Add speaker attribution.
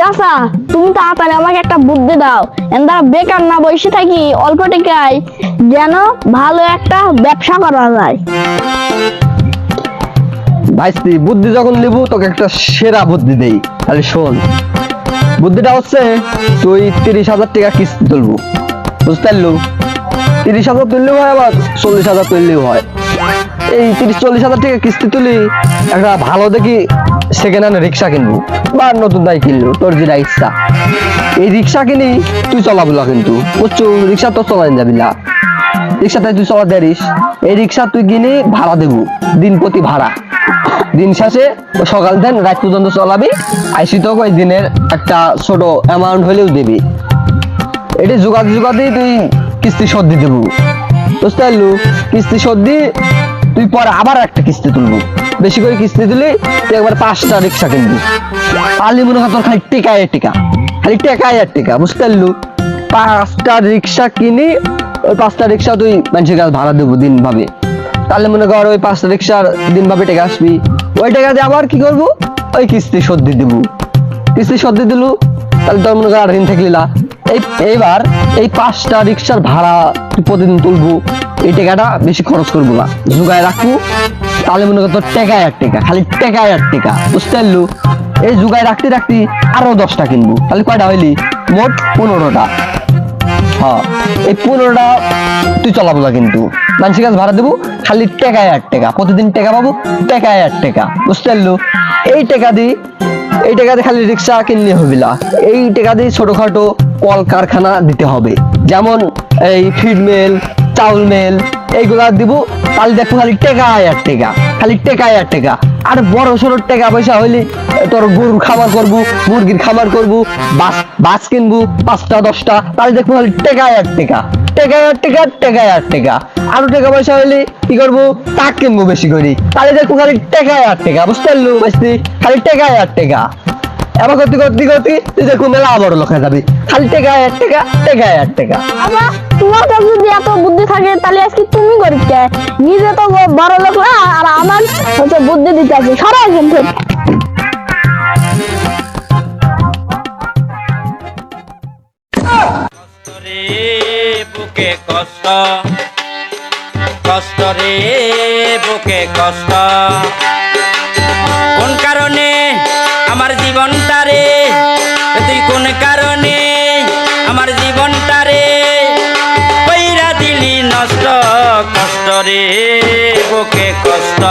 Speaker 1: চাচা, তুমি তাড়াতাড়ি আমাকে একটা বুদ্ধি দাও। এন্দা বেকার না বসে থাকি, অল্প টাকায়, যেন ভালো একটা ব্যবসা করা যায়।
Speaker 2: ভাইস্তি বুদ্ধি যখন নিব, তোকে একটা সেরা বুদ্ধি দেই। তাহলে শোন, বুদ্ধিটা হচ্ছে তুই তিরিশ হাজার টাকা কিস্তি তুলবো। বুঝতে পারলু? তিরিশ হাজার তুললেও হয় আবার চল্লিশ হাজার তুললেও হয়। এই তিরিশ চল্লিশ হাজার টাকা কিস্তি তুলি, একটা ভালো দেখি সেকেন্ড হ্যান্ড রিক্সা কিনবো। বা নতুন দায় কিনলো, তোর যেটা ইচ্ছা। এই রিক্সা কিনি, তুই চলাবো না কিন্তু। বুঝছ রিক্সা তো চলাই যাবি না। রিক্সাটাই তুই চলা দেরিস। এই রিক্সা তুই কিনে ভাড়া দেবো, দিন প্রতি ভাড়া। দিন শেষে সকাল দেন, রাত পর্যন্ত চলাবি। আইসি তো ওই দিনের একটা ছোট অ্যামাউন্ট হলেও দিবি। এটি জোগাতে জোগাতে তুই কিস্তি শোধ দেবো বুঝতে পারলু? কিস্তি শোধ দিয়ে তুই পরে আবার একটা কিস্তি তুলবো। বেশি করে কিস্তি দিলে তুই একবার পাঁচটা রিক্সা কিনবি। পারলি মনে হয় তোর খালি টেকায় টেকা। খালি টেকায় আর টেকা, বুঝতে পারলু? পাঁচটা রিক্সা কিনি, ওই পাঁচটা রিক্সা তুই মানুষের কাছে ভাড়া দেবো দিন ভাবে তাহলে মনে কর ওই পাঁচটা রিক্সার দিন ভাবে টেকা আসবি। ওই টাকা দিয়ে আবার কি করব? ওই কিস্তি সর্দি দেবো। কিস্তি সর্দি দিলু, তাহলে তোর মনে কর আর ঋণ থাকলি না এই, এইবার এই পাঁচটা রিক্সার ভাড়া প্রতিদিন তুলবো। এই টাকাটা বেশি খরচ করব না। জোগায় রাখব। তাহলে মনে কর তোর টেকায় এক টাকা, খালি টেকায় এক টাকা। বুঝতে পারলু? এই জোগায় রাখতে রাখতে আরও দশটা কিনবো। তাহলে কয়টা হইলি? মোট পনেরোটা। হ্যাঁ এই পনেরোটা তুই চলাবো না কিন্তু। মানুষের কাছে ভাড়া দেবো, খালি টাকায় এক টাকা। প্রতিদিন টাকা পাবো টাকায় এক টাকা। বুঝতে পারল? এই টাকা দিয়ে এই টাকাতে খালি রিক্সা কিনলে হবে না। এই টাকা দিয়ে ছোটখাটো কল কারখানা দিতে হবে। যেমন এই ফিড মিল চাউল মিল এইগুলা দিব, তাহলে দেখো খালি টেকায় এক টাকা, খালি টেকায় এক টাকা। আর বড় সড়ো টাকা পয়সা হইলে তোর গরুর খামার করব, মুরগির খামার করব, বাস বাস কিনবো, পাঁচটা, দশটা, তাহলে দেখব খালি টেকায় এক টাকা। টেকায় এক টাকা টেকায় এক টাকা। আরও টাকা পয়সা হইলে কি করব? তাক কিনবো বেশি করে। তাহলে দেখব খালি টেকায় এক টাকা। বুঝতে পারল বুঝতে খালি টেকায় এক টাকা। এবার করতে করতে করতে তুই দেখব মেলা বড় লোক হয়ে যাবি। খালি টেকায় এক টাকা টেকায় এক টাকা।
Speaker 1: তোমার কাছে যদি এত বুদ্ধি থাকে, তাহলে আজকে তুমি করি কে? নিজে তো বড় লোক না, আর আমার হচ্ছে বুদ্ধি দিতে আছে সরাই কিন্তু
Speaker 3: বুকে কষ্ট। কষ্ট রে, বুকে কষ্ট। কোন কারণে আমার জীবনটা রে? তুই কোন কারণে আমার জীবনটা রে? কইরা দিলি নষ্ট কষ্ট রে, বুকে কষ্ট।